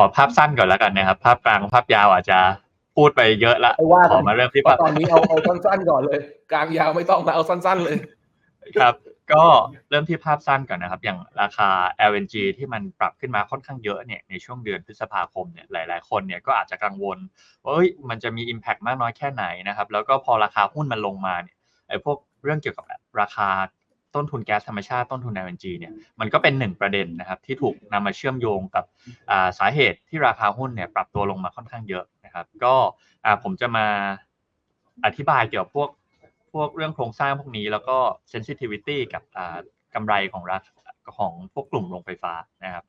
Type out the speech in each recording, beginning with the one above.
อภาพสั้นก่อนแล้วกันนะครับ ภาพกลางภาพยาวอาจจะพูดไปเยอะละไปว่าขกัอนมาเริ่มที่ว่าภาพตอนนี้เอาเอาสั้นๆก่อนเลย กลางยาวไม่ต้องนะเอาสั้น ๆเลย ครับ ก็เริ่มที่ภาพสั้นก่อนนะครับ อย่างราคา LNG ที่มันปรับขึ้นมาค่อนข้างเยอะเนี่ยในช่วงเดือนพฤษภาคมเนี่ยหลาย ๆ คนเนี่ยก็อาจจะกังวลว่าเอ้ยมันจะมี Impact มากน้อยแค่ไหนนะครับ แล้วก็พอราคาหุ้นมันลงมาเนี่ยไอ้พวกเรื่องเกี่ยวกับราคา ต้นทุนแก๊สธรรมชาติต้นทุน LNG เนี่ยมันก็เป็นหนึ่งประเด็นนะครับที่ถูกนำมาเชื่อมโยงกับสาเหตุที่ราคาหุ้นเนี่ยปรับตัวลงมาค่อนข้างเยอะนะครับ ก็ผมจะมาอธิบายเกี่ยวกับพวกพวกเรื่องโครงสร้างพวกนี้แล้วก็ sensitivity กับอ่ากำไรของรัฐของพวกกลุ่มโรงไฟฟ้านะครับ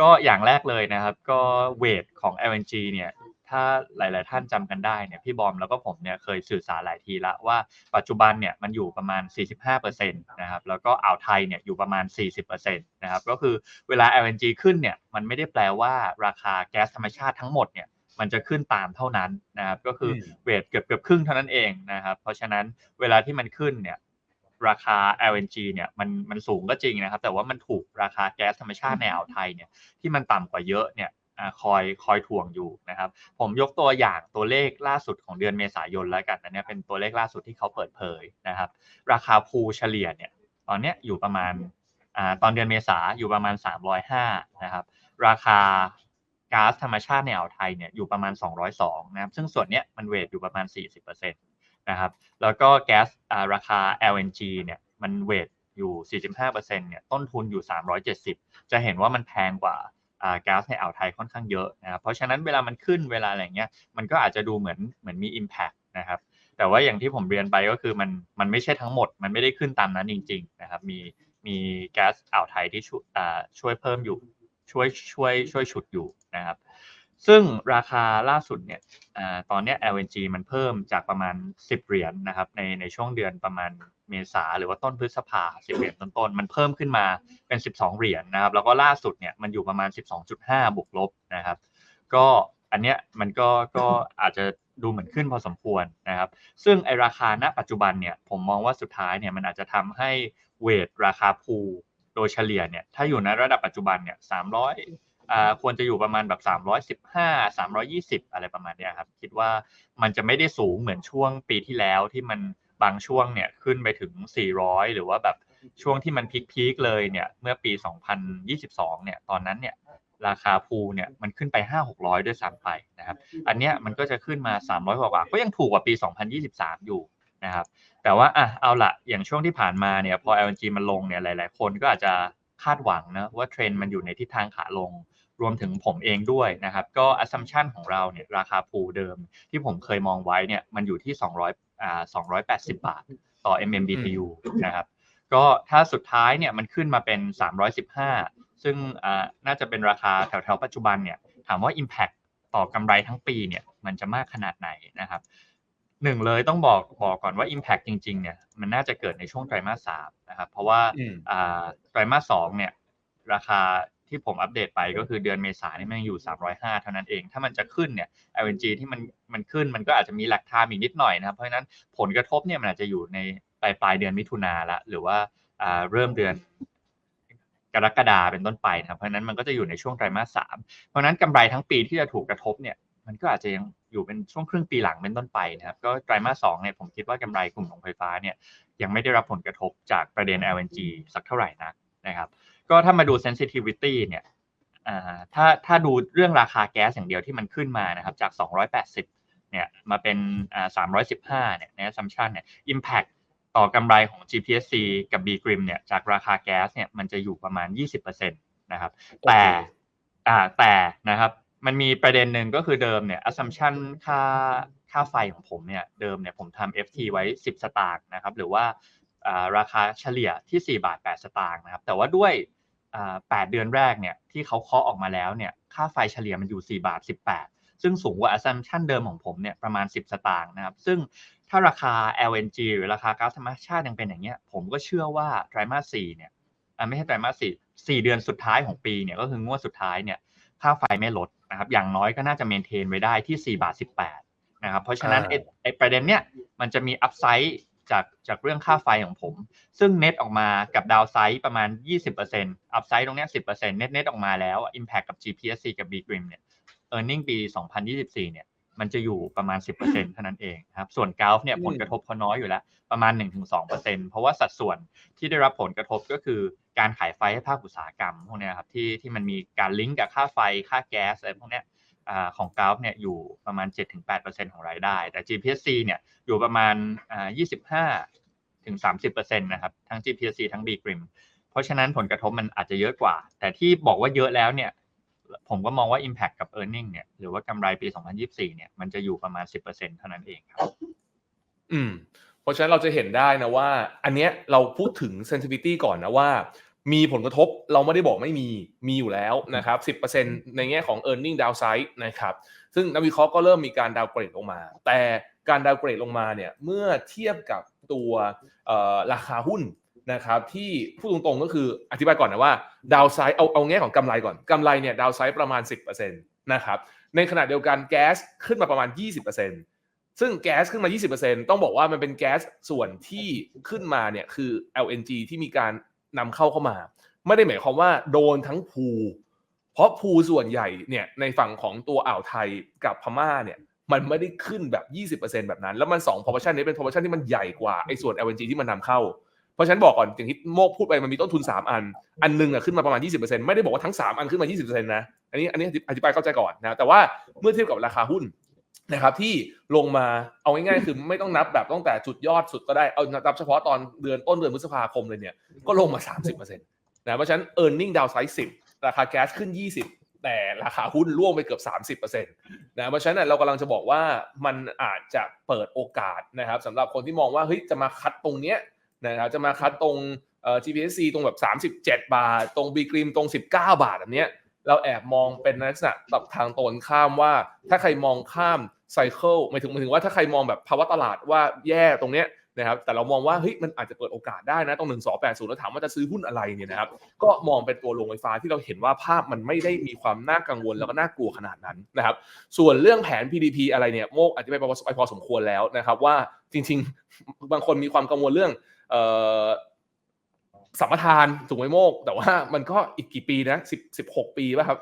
ก็อย่างแรกเลยนะครับ ก็เวทของ LNG เนี่ยถ้าหลาย ๆ ท่านจำกันได้เนี่ยพี่บอมแล้วก็ผมเนี่ยเคยสื่อสารหลายทีละว่าปัจจุบันเนี่ยมันอยู่ประมาณ 45%นะครับแล้วก็อ่าวไทยเนี่ยอยู่ประมาณ 40%นะครับก็คือเวลา LNG ขึ้นเนี่ยมันไม่ได้แปลว่าราคาแก๊สธรรมชาติทั้งหมดเนี่ยมันจะขึ้นตามเท่านั้นนะครับก็คืออมเวทเกือบเกือบครึ่งเท่านั้นเองนะครับเพราะฉะนั้นเวลาที่มันขึ้นเนี่ย ราคา LNG เนี่ยมันมันสูงก็จริงนะครับ แต่ว่ามันถูกราคาแก๊สธรรมชาติในอ่าวไทยเนี่ยที่มันต่ำกว่าเยอะเนี่ยอ่าคอยคอยถ่วงอยู่นะครับ ผมยกตัวอย่างตัวเลขล่าสุดของเดือนเมษายนแล้วกันอันเนี้ยเป็นตัวเลขล่าสุดที่เขาเปิดเผยนะครับ ราคาพูเฉลี่ยเนี่ยตอนเนี้ยอยู่ประมาณอ่าตอนเดือนเมษาอยู่ประมาณ 305นะครับ ราคาก๊าซธรรมชาติในอ่าวไทยเนี่ยอยู่ประมาณ 202นะครับซึ่งส่วนเนี้ยมันเวทอยู่ประมาณ 40%นะครับแล้วก็แก๊สราคา LNG เนี่ยมันเวทอยู่ 45%เนี่ยต้นทุนอยู่ 370 จะเห็นว่ามันแพงกว่าอ่าก๊าซในอ่าวไทยค่อนข้างเยอะนะครับเพราะฉะนั้นเวลามันขึ้นเวลาอะไรเงี้ยมันก็อาจจะดูเหมือนเหมือนมี Impact นะครับแต่ว่าอย่างที่ผมเรียนไปก็คือมันมันไม่ใช่ทั้งหมด มันไม่ได้ขึ้นตามนั้นจริงๆนะครับมีมีแก๊สอ่าวไทยที่ช่วยช่วยเพิ่มอยู่ช่วยช่วยช่วยฉุดอยู่นะครับ ซึ่งราคาล่าสุดเนี่ยอตอนนี้ LNG มันเพิ่มจากประมาณ 10 เหรียญนะครับในในช่วงเดือนประมาณเมษาหรือว่าต้นพฤษภา10เหรียญต้นๆมันเพิ่มขึ้นมาเป็น 12 เหรียญนะครับ แล้วก็ล่าสุดเนี่ยมันอยู่ประมาณ 12.5 บวกลบนะครับ ก็อันเนี้ยมันก็ก็อาจจะดูเหมือนขึ้นพอสมควรนะครับ ซึ่งไอราคาณปัจจุบันเนี่ยผมมองว่าสุดท้ายเนี่ยมันอาจจะทำให้เวทราคาพูโดยเฉลี่ยเนี่ยถ้าอยู่ในระดับปัจจุบันเนี่ย300อ่า ควรจะอยู่ประมาณแบบ 315 320 อะไรประมาณนี้ครับ คิดว่ามันจะไม่ได้สูงเหมือนช่วงปีที่แล้วที่มันบางช่วงเนี่ยขึ้นไปถึง 400 หรือว่าแบบช่วงที่มันพีคๆเลยเนี่ยเมื่อปี 2022 เนี่ยตอนนั้นเนี่ยราคาพูเนี่ยมันขึ้นไป 5-600 ด้วยซ้ำไปนะครับ อันเนี้ยมันก็จะขึ้นมา 300 กว่าก็ยังถูกกว่าปี 2023 อยู่นะครับ แต่ว่าอะเอาละอย่างช่วงที่ผ่านมาเนี่ยพอ LNG มันลงเนี่ยหลาย ๆ คนก็อาจจะคาดหวังนะว่าเทรนด์มันอยู่ในทิศทางขาลง รวมถึงผมเองด้วยนะครับ ก็ assumption ของเราเนี่ยราคาพูลเดิมที่ผมเคยมองไว้เนี่ยมันอยู่ที่ 200อ่า280 บาท ต่อ MMBTU นะครับ ก็ถ้าสุดท้ายเนี่ยมันขึ้นมาเป็น 315 ซึ่งอ่าน่าจะเป็นราคาแถวๆปัจจุบันเนี่ยถามว่า Impact ต่อกำไรทั้งปีเนี่ยมันจะมากขนาดไหนนะครับหนึ่งเลยต้องบอกบอกก่อนว่า Impact จริงๆเนี่ยมันน่าจะเกิดในช่วงไตรมาสสามนะครับเพราะว่าอืมอ่าไตรมาสสองเนี่ยราคา ที่ผมอัปเดตไปก็คือเดือนเมษาเนี่ยมันยังอยู่ 305 เท่านั้นเอง ถ้ามันจะขึ้นเนี่ย LNG ที่มันมันขึ้นมันก็อาจจะมีหลักทามอีกนิดหน่อยนะครับ เพราะฉะนั้นผลกระทบเนี่ยมันอาจจะอยู่ในปลายปลายเดือนมิถุนาละหรือว่าอ่าเริ่มเดือนกรกฎาเป็นต้นไปนะครับ เพราะฉะนั้นมันก็จะอยู่ในช่วงไตรมาสสามเพราะฉะนั้นกำไรทั้งปีที่จะถูกกระทบเนี่ย มันก็อาจจะยังอยู่เป็นช่วงครึ่งปีหลังเป็นต้นไปนะครับ ก็ไตรมาสสองเนี่ยผมคิดว่ากำไรกลุ่มโรงไฟฟ้าเนี่ยยังไม่ได้รับผลกระทบจากประเด็น LNG สักเท่าไหร่นักนะครับ ก็ถ้ามาดู sensitivity เนี่ยอ่าถ้าถ้าดูเรื่องราคาแก๊สอย่างเดียวที่มันขึ้นมานะครับจาก 280 เนี่ยมาเป็นอ่า315 เนี่ยใน assumption เนี่ย impact ต่อกำไรของ GPSC กับ B Grim เนี่ยจากราคาแก๊สเนี่ยมันจะอยู่ประมาณ 20%นะครับแต่อ่าแต่นะครับมันมีประเด็นหนึ่งก็คือเดิมเนี่ย assumption ค่าค่าไฟของผมเนี่ยเดิมเนี่ยผมทำ FT ไว้ 10 สตางค์นะครับหรือว่าอ่าราคาเฉลี่ยที่ 4 บาท 8 สตางค์นะครับแต่ว่าด้วย 8เดือนแรกเนี่ยที่เขาเคาะออกมาแล้วเนี่ยค่าไฟเฉลี่ยมันอยู่ 4 บาท 18 ซึ่งสูงกว่า assumption เดิมของผมเนี่ยประมาณ 10 สตางค์นะครับ ซึ่งถ้าราคา LNG หรือราคาก๊าซธรรมชาติยังเป็นอย่างเงี้ยผมก็เชื่อว่าไตรมาส4เนี่ยไม่ใช่ไตรมาสสี่สี่เดือนสุดท้ายของปีเนี่ยก็คืองวดสุดท้ายเนี่ยค่าไฟไม่ลดนะครับอย่างน้อยก็น่าจะเมนเทนไว้ได้ที่ 4 บาท 18 นะครับเพราะฉะนั้นไอ้ไอ้ประเด็นเนี้ยมันจะมีอัพไซด์ จากจากเรื่องค่าไฟของผม ซึ่งเน็ตออกมากับดาวไซด์ประมาณ 20%อัพไซด์ตรงเนี้ย10%เน็ตเน็ตออกมาแล้ว Impact กับ GPSC กับ B Grim เนี่ย e a r n i n g ปี 2024 เนี่ย มันจะอยู่ประมาณ 10%เท่านั้นเองนะครับ ส่วนกราฟเนี่ยอืมผลกระทบเขาน้อยอยู่แล้ว ประมาณ 1-2%เพราะว่าสัดส่วนที่ได้รับผลกระทบก็คือการขายไฟให้ภาคอุตสาหกรรมพวกเนี้ยครับที่ที่มันมีการลิงก์กับค่าไฟค่าแก๊สอะไรพวกเนี้ยอ่า ของกราฟเนี่ยอยู่ประมาณ 7-8%ของรายได้ แต่ GPC เนี่ยอยู่ประมาณอ่า25ถึง30%นะครับ ทั้ง GPC ทั้ง B Grim เพราะฉะนั้นผลกระทบมันอาจจะเยอะกว่า แต่ที่บอกว่าเยอะแล้วเนี่ย ผมก็มองว่า Impact กับ e a r n i n g เนี่ยหรือว่ากำไรปี 2024 เนี่ยมันจะอยู่ประมาณ 10%เท่านั้นเองครับ อืม เพราะฉะนั้นเราจะเห็นได้นะว่า อันเนี้ยเราพูดถึง sensitivity ก่อนนะว่า มีผลกระทบเราไม่ได้บอกไม่มีมีอยู่แล้วนะครับ 10%ในแง่ของ e a r n i n g downside นะครับ ซึ่งนักวิเคราะห์ก็เริ่มมีการดาวเกรดลงมา แต่การดาวเกรดลงมาเนี่ยเมื่อเทียบกับตัวเอ่อราคาหุ้นนะครับที่พูดตรงๆก็คืออธิบายก่อนนะว่าดาวไซด์เอาเอาแง่ของกำไรก่อนกำไรเนี่ยดาวไซด์ประมาณ 10%นะครับในขณะเดียวกันแก๊สขึ้นมาประมาณ 20%ซึ่งแก๊สขึ้นมา 20%ต้องบอกว่ามันเป็นแก๊สส่วนที่ขึ้นมาเนี่ยคือ LNG ที่มีการ นำเข้าเข้ามา ไม่ได้หมายความว่าโดนทั้งพูเพราะพูส่วนใหญ่เนี่ยในฝั่งของตัวอ่าวไทยกับพม่าเนี่ยมันไม่ได้ขึ้นแบบ 20%แบบนั้น แล้วมัน2 proportion นี้เป็น proportion ที่มันใหญ่กว่าไอ้ส่วน LNG ที่มันนำเข้า เพราะฉันบอกก่อนอย่างที่โมกพูดไปมันมีต้นทุน 3 อัน อันหนึงอะขึ้นมาประมาณ 20%ไม่ได้บอกว่าทั้ง 3 อันขึ้นมา 20%นะ อันนี้อันนี้อธิบายเข้าใจก่อนนะ แต่ว่าเมื่อเทียบกับราคาหุ้น นะครับที่ลงมาเอาง่ายๆคือไม่ต้องนับแบบตั้งแต่จุดยอดสุดก็ได้เอานับเฉพาะตอนเดือนต้นเดือนพฤษภาคมเลยเนี่ยก็ลงมา 30%นะเพราะฉะนั้น e a r n i n g downside 10 ราคาแก๊สขึ้น 20 แต่ราคาหุ้นร่วงไปเกือบ 30%นะเพราะฉะนั้นเรากำลังจะบอกว่ามันอาจจะเปิดโอกาสนะครับสำหรับคนที่มองว่าเฮ้ยจะมาคัดตรงเนี้ยนะครับจะมาคัดตรงเอ่อ GPSC ตรงแบบ 37 บาท ตรง B กริมตรง 19 บาทแบบเนี้ย เราแอบมองเป็นลักษณะแบบทางตรงข้ามว่า ถ้าใครมองข้ามไซเคิลหมายถึงหมายถึงว่าถ้าใครมองแบบภาวะตลาดว่าแย่ตรงเนี้ยนะครับแต่เรามองว่าเฮ้ยมันอาจจะเปิดโอกาสได้นะตรง1280แล้วถามว่าจะซื้อหุ้นอะไรเนี่ยนะครับก็มองเป็นตัวโรงไฟฟ้าที่เราเห็นว่าภาพมันไม่ได้มีความน่ากังวลแล้วก็น่ากลัวขนาดนั้นนะครับส่วนเรื่องแผน PDP อะไรเนี่ยโมกอธิบายไปพอสมควรแล้วนะครับว่าจริง ๆ บางคนมีความกังวลเรื่องเอ่อ สัมปทานถูกไหมโมก แต่ว่ามันก็อีกกี่ปีนะสิบสิบหกปีป่ะครับ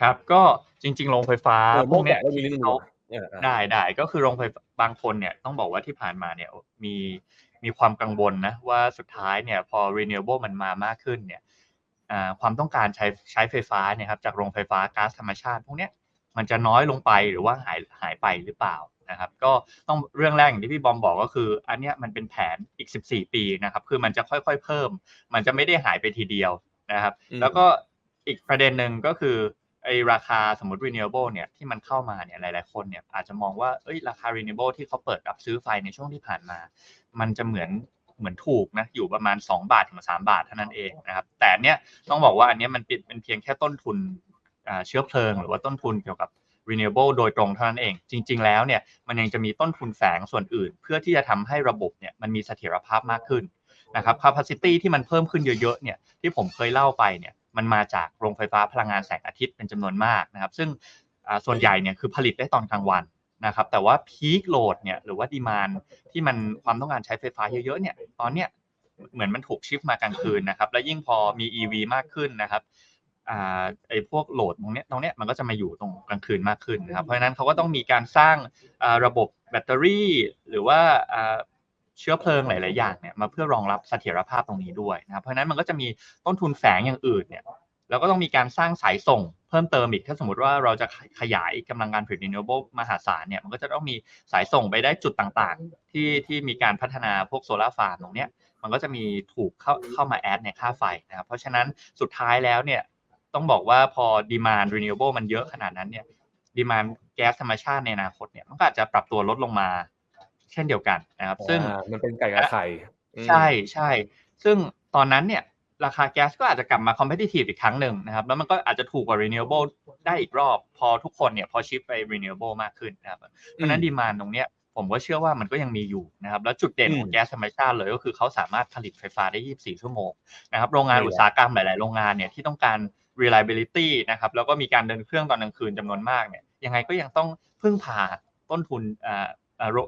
ครับ ก็จริง ๆ โรงไฟฟ้าเออพโมวกกเนี้แกะยได้มีนิดนึงเขาเออเออได้ได้ก็คือโรงไฟฟ้าบางคนเนี่ยต้องบอกว่าที่ผ่านมาเนี่ยมีมีความกังวลนะว่าสุดท้ายเนี่ยพอ renewable มันมามากขึ้นเนี่ยอ่าความต้องการใช้ใช้ไฟฟ้าเนี่ยครับจากโรงไฟฟ้าก๊าซธรรมชาติพวกเนี้ยมันจะน้อยลงไปหรือว่าหายหายไปหรือเปล่า นะครับก็ต้องเรื่องแรกอย่างที่พี่บอมบอกก็คือ อันเนี้ยมันเป็นแผนอีก 14 ปีนะครับคือมันจะค่อยๆเพิ่ม มันจะไม่ได้หายไปทีเดียวนะครับอืมแล้วก็อีกประเด็นหนึ่งก็คือไอราคาสมมติ renewable เนี่ยที่มันเข้ามาเนี่ยหลาย ๆ คนเนี่ยอาจจะมองว่าเอ้ยราคา renewable ที่เขาเปิดรับซื้อไฟในช่วงที่ผ่านมา มันจะเหมือนเหมือนถูกนะอยู่ประมาณ 2 บาทถึง3บาทเท่านั้นเองนะครับแต่เนี้ยต้องบอกว่าอันเนี้ยมันเป็นเป็นเพียงแค่ต้นทุนอ่าเชื้อเพลิง หรือว่าต้นทุนเกี่ยวกับ renewable โดยตรงเท่านั้นเอง จริง ๆ แล้วเนี่ยมันยังจะมีต้นทุนแฝงส่วนอื่น เพื่อที่จะทำให้ระบบเนี่ยมันมีเสถียรภาพมากขึ้นนะครับ capacity ที่มันเพิ่มขึ้นเยอะๆเนี่ยที่ผมเคยเล่าไปเนี่ยมันมาจากโรงไฟฟ้าพลังงานแสงอาทิตย์เป็นจำนวนมากนะครับ ซึ่งส่วนใหญ่เนี่ยคือผลิตได้ตอนกลางวันนะครับแต่ว่า peak load เนี่ยหรือว่าดีมานที่มันความต้องการใช้ไฟฟ้าเยอะๆเนี่ยตอนเนี้ยเหมือนมันถูกชิฟมากลางคืนนะครับ และยิ่งพอมี EV มากขึ้นนะครับ ไอ้พวกโหลดตรงเนี้ยตรงเนี้ยมันก็จะมาอยู่ตรงกลางคืนมากขึ้นนะครับเพราะฉะนั้นเขาก็ต้องมีการสร้างอ่าระบบแบตเตอรี่ หรือว่าอ่าเชื้อเพลิงหลาย ๆ อย่างเนี่ยมาเพื่อรองรับเสถียรภาพตรงนี้ด้วยนะครับเพราะฉะนั้นมันก็จะมีต้นทุนแฝงอย่างอื่นเนี่ยแล้วก็ต้องมีการสร้างสายส่งเพิ่มเติมอีก ถ้าสมมติว่าเราจะขยายกำลังการผลิต renewable มหาศาลเนี่ยมันก็จะต้องมีสายส่งไปได้จุดต่างๆ ที่ที่มีการพัฒนาพวกโซลาร์ฟาร์มตรงเนี้ยมันก็จะมีถูกเข้าเข้ามาแอดในค่าไฟนะครับเพราะฉะนั้นสุดท้ายแล้วเนี่ย ต้องบอกว่าพอดีมาน renewable มันเยอะขนาดนั้นเนี่ยดีมานแก๊สธรรมชาติในอนาคตเนี่ยมันก็อาจจะปรับตัวลดลงมา เช่นเดียวกันนะครับ ซึ่งอ่ามันเป็นไก่กับไข่อืมใช่ใช่ ซึ่งตอนนั้นเนี่ยราคาแก๊สก็อาจจะกลับมา competitive อีกครั้งหนึ่งนะครับ แล้วมันก็อาจจะถูกกว่า renewable ได้อีกรอบ พอทุกคนเนี่ยพอชิปไป renewable มากขึ้นนะครับเพราะฉะนั้นดีมานตรงเนี้ย ผมก็เชื่อว่ามันก็ยังมีอยู่นะครับ แล้วจุดเด่นของแก๊สธรรมชาติเลยก็คือเขาสามารถผลิตไฟฟ้าได้ 24 ชั่วโมงนะครับ โรงงานอุตสาหกรรมหลาย ๆ โรงงานเนี่ยที่ต้องการ reliability นะครับ แล้วก็มีการเดินเครื่องตอนกลางคืนจำนวนมากเนี่ย ยังไงก็ยังต้องพึ่งพาต้นทุนอ่าอ่าโร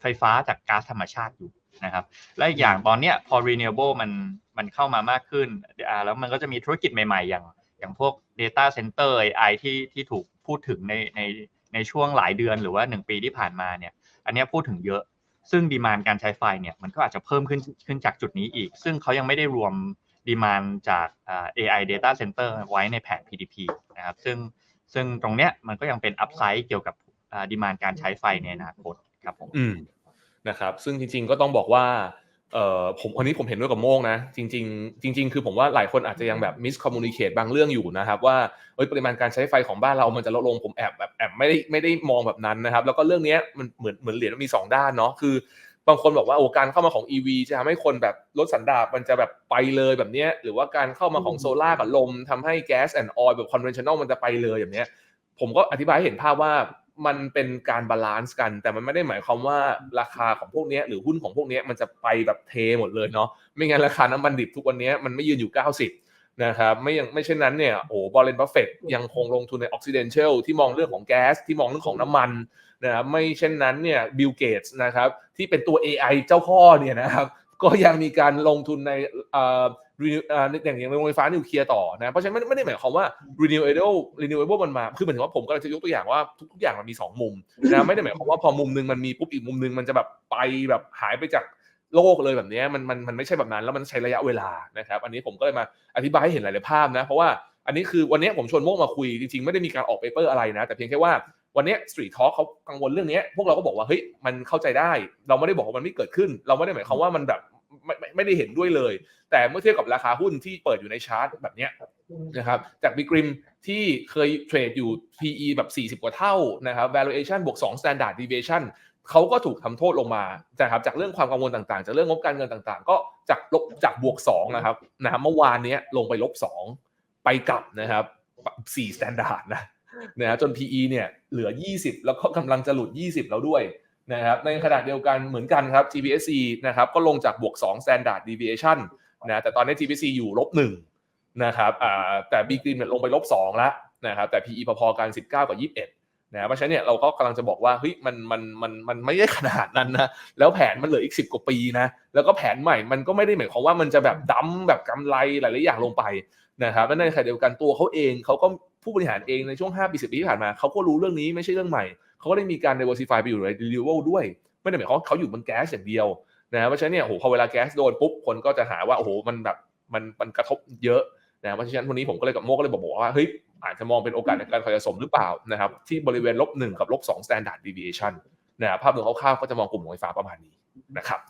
ไฟฟ้าจากก๊าซธรรมชาติอยู่นะครับ และอีกอย่างตอนเนี้ยพอ renewable มันมันเข้ามามากขึ้นอ่าแล้วมันก็จะมีธุรกิจใหม่ ๆ อย่างอย่างพวก data center AI ที่ที่ถูกพูดถึงในในในช่วงหลายเดือนหรือว่าหนึ่งปีที่ผ่านมาเนี่ย อันนี้พูดถึงเยอะ ซึ่งดีมานการใช้ไฟเนี่ยมันก็อาจจะเพิ่มขึ้นขึ้นจากจุดนี้อีก ซึ่งเขายังไม่ได้รวมดีมานจาก AI data center ไว้ในแผน PDP นะครับซึ่งซึ่งตรงเนี้ยมันก็ยังเป็นอัพไซด์เกี่ยวกับดีมานการใช้ไฟในอนาคตครับผมอืมนะครับซึ่งจริงๆก็ต้องบอกว่า เอ่อผมคนนี้ผมเห็นด้วยกับโมงนะ จริง ๆ จริง ๆ คือผมว่าหลายคนอาจจะยังแบบมิสคอมมูนิเคตบางเรื่องอยู่นะครับว่าเอ้ยปริมาณการใช้ไฟของบ้านเรามันจะลดลงผมแอบแบบแอบไม่ได้ไม่ได้มองแบบนั้นนะครับ แล้วก็เรื่องเนี้ยมันเหมือนเหมือนเหรียญมันมีสองด้านเนาะคือบางคนบอกว่าโอ้การเข้ามาของ EV จะทำให้คนแบบลดสันดาปมันจะแบบไปเลยแบบเนี้ยหรือว่าการเข้ามาของโซลาร์กับลมทำให้แก๊สแอนด์ออยล์แบบคอนเวนชั่นแนลมันจะไปเลยแบบเนี้ยผมก็อธิบายให้เห็นภาพว่า มันเป็นการบาลานซ์กัน แต่มันไม่ได้หมายความว่าราคาของพวกเนี้ยหรือหุ้นของพวกเนี้ยมันจะไปแบบเทหมดเลยเนาะไม่งั้นราคาน้ำมันดิบทุกวันเนี้ยมันไม่ยืนอยู่ 90นะครับไม่ยังไม่เช่นนั้นเนี่ยโอ้บอลเลนบัฟเฟตยังคงลงทุนในออกซิเดนเชลที่มองเรื่องของแก๊สที่มองเรื่องของน้ำมันนะครับไม่เช่นนั้นเนี่ยบิลเกตส์นะครับที่เป็นตัว AI เจ้าพ่อเนี่ยนะครับก็ยังมีการลงทุนในเอ่อ renew- อ่ออย่างอย่างโรงไฟฟ้านิวเคลียร์ต่อนะเพราะฉะนั้นไม่ไม่ได้หมายความว่า renewable renewable มันมา คือหมายถึงว่าผมก็จะยกตัวอย่างว่าทุกทุกอย่างมันมีสองมุมนะไม่ได้หมายความว่าพอมุมหนึงมันมีปุ๊บอีกมุมหนึงมันจะแบบไปแบบหายไปจากโลกเลยแบบนี้มันมันมันไม่ใช่แบบนั้นแล้วมันใช้ระยะเวลานะครับอันนี้ผมก็เลยมาอธิบายให้เห็นหลายๆภาพนะ เพราะว่าอันนี้คือวันนี้ผมชวนโมกมาคุยจริงๆ ไม่ได้มีการออกเปเปอร์อะไรนะ แต่เพียงแค่ว่าวันนี้ Street Talk เขากังวลเรื่องนี้พวกเราก็บอกว่าเฮ้ยมันเข้าใจได้ เราไม่ได้บอกว่ามันไม่เกิดขึ้น เราไม่ได้หมายความว่ามันแบบ ไม่ไม่ไม่ได้เห็นด้วยเลย แต่เมื่อเทียบกับราคาหุ้นที่เปิดอยู่ในชาร์ตแบบเนี้ยนะครับจากบิกริมที่เคยเทรดอยู่ PE แบบ 40 กว่าเท่านะครับ valuation บวก 2 standard deviation เขาก็ถูกทำโทษลงมานะครับจากเรื่องความกังวลต่างๆ จากเรื่องงบการเงินต่างๆ ก็จากลบจากบวก2นะครับนะครับเมื่อวานนี้ลงไปลบ 2 ไปกลับนะครับ4 standard นะนะฮะจน PE เนี่ยเหลือ 20 แล้วก็กำลังจะหลุด 20 แล้วด้วย นะครับในขณะเดียวกันเหมือนกันครับ GPSC นะครับก็ลงจากบวก 2 standard deviation นะแต่ตอนนี้ GPSC อยู่ลบ1นะครับแต่ B g r e e n เนี่ยลงไปลบ2แล้วนะครับแต่ PE พอๆกัน 19 กับ 21นะเพราะฉะนั้นเนี่ยเราก็กำลังจะบอกว่าเฮ้ยมันมันมันมันไม่ได้ขนาดนั้นนะแล้วแผนมันเหลืออีก 10 กว่าปีนะแล้วก็แผนใหม่มันก็ไม่ได้หมายความว่ามันจะแบบดั้มแบบกำไรหลายๆอย่างลงไปนะครับและในขณะเดียวกันตัวเขาเองเขาก็ผู้บริหารเองในช่วง 5 ปี10ปีที่ผ่านมาเขาก็รู้เรื่องนี้ไม่ใช่เรื่องใหม่ เขาก็ได้มีการ diversify ไปอยู่ใน renewable ด้วย ไม่ได้หมายความว่าเขาอยู่บนแก๊สอย่างเดียวนะเพราะฉะนั้นเนี่ยโอ้โหพอเวลาแก๊สโดนปุ๊บคนก็จะหาว่าโอ้โหมันแบบมันมันกระทบเยอะนะเพราะฉะนั้นวันนี้ผมก็เลยกับโมก็เลยบอกว่าเฮ้ยอาจจะมองเป็นโอกาสในการขยายสมหรือเปล่านะครับที่บริเวณลบหนึ่งกับลบสอง standard deviation นะภาพรวมคร่าวๆก็จะมองกลุ่มโรงไฟฟ้าประมาณนี้นะครับ